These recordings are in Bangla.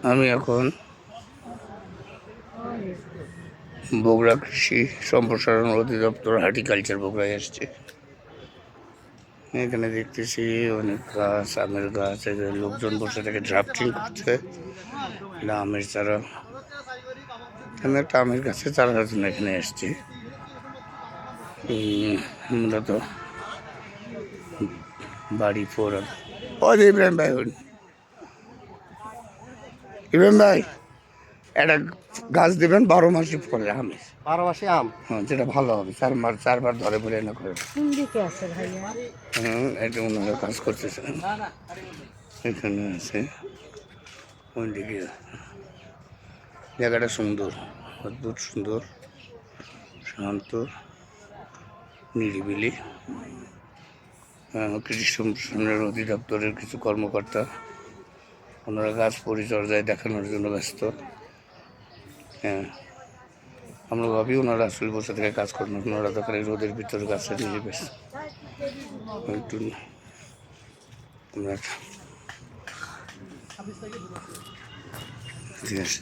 আমি এখন বগুড়া কৃষি সম্প্রসারণ অধিদপ্তর হার্টিকালচার বগুড়ায় আসছে। এখানে দেখতেছি অনেক গাছ, আমের গাছ এখানে লোকজন বসে থেকে ড্রাফটিং করছে আমের চারা। আমি একটা আমের গাছের চারার জন্য এখানে এসছি মূলত বাড়ি ফোর ও যে ইব্রাহিম ভাই ইব্রাহিম ভাই একটা গাছ দেবেন বারো মাসে ফলে আমের বারো মাসে আম? হ্যাঁ যেটা ভালো হবে চারবার চারবার ধরে বলে না করে। কোন দিকে হুম এটা ওনারা কাজ করতেছেন এখানে আছে। ওইদিকে জায়গাটা সুন্দর অদ্ভুত সুন্দর শান্ত নিরিবিলি। কৃষি সম্প্রসারণের অধিদপ্তরের কিছু কর্মকর্তা ওনারা গাছ পরিচর্যায় দেখানোর জন্য ব্যস্ত। হ্যাঁ। আমরা ভাবি ওনারা আসলে বসে থেকে কাজ করেন ওনারা তখন রোদের ভিতরে গাছের নিজে ব্যস্ত। একটু ঠিক আছে।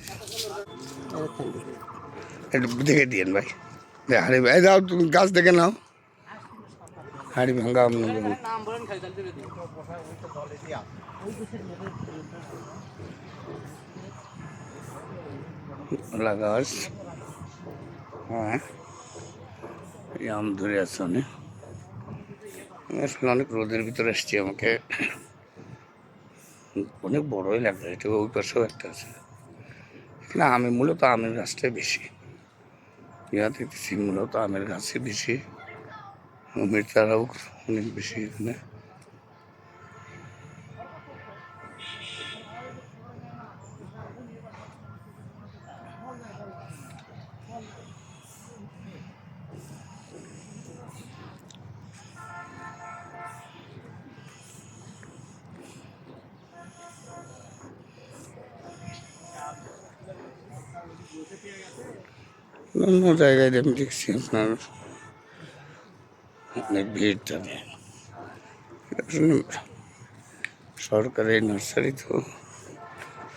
একটু দেখে দিয়েন ভাই। হাড়ি ভাই যাও, তুমি গাছ দেখে নাও। হাড়ি ভাঙ্গা কলা হ্যাঁ। ধরে আছে অনেক। অনেক রোদের ভিতরে এসছি আমাকে অনেক বড়ই লাগবে এটা ওই পাশেও একটা আছে। এখানে আমি মূলত আমের গাছটাই বেশি। ইয়া দেখতেছি মূলত আমের গাছই বেশি। আমের চারাও অনেক বেশি এখানে। অন্য জায়গায় দেখছি আপনার। ভিড় থাকে সরকারের সরকারি নার্সারি তো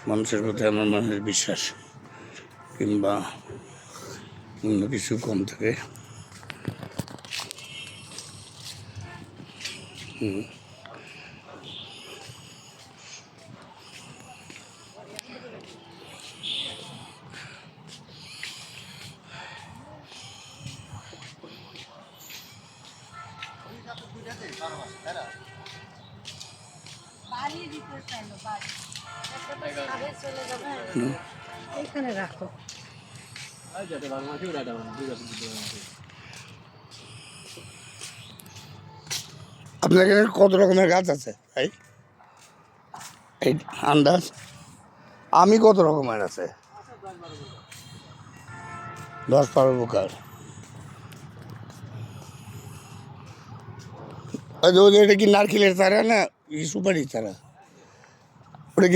মানুষের প্রতি আমার মানুষের বিশ্বাস, কিংবা অন্য কিছু কম থাকে। হুম। বাড়ি দিতে চাইলো বাড়ি। একটা তো ছাদে চলে যাবে। এইখানে রাখো। আপনার এখানে কত রকমের গাছ আছে ভাই? এই আন্দাজ? আমি কত রকমের আছে? দশ বারো প্রকার। ওই যে- ওই যে এটা কি নারকেলের চারা না ই সুপারি চারা ওটা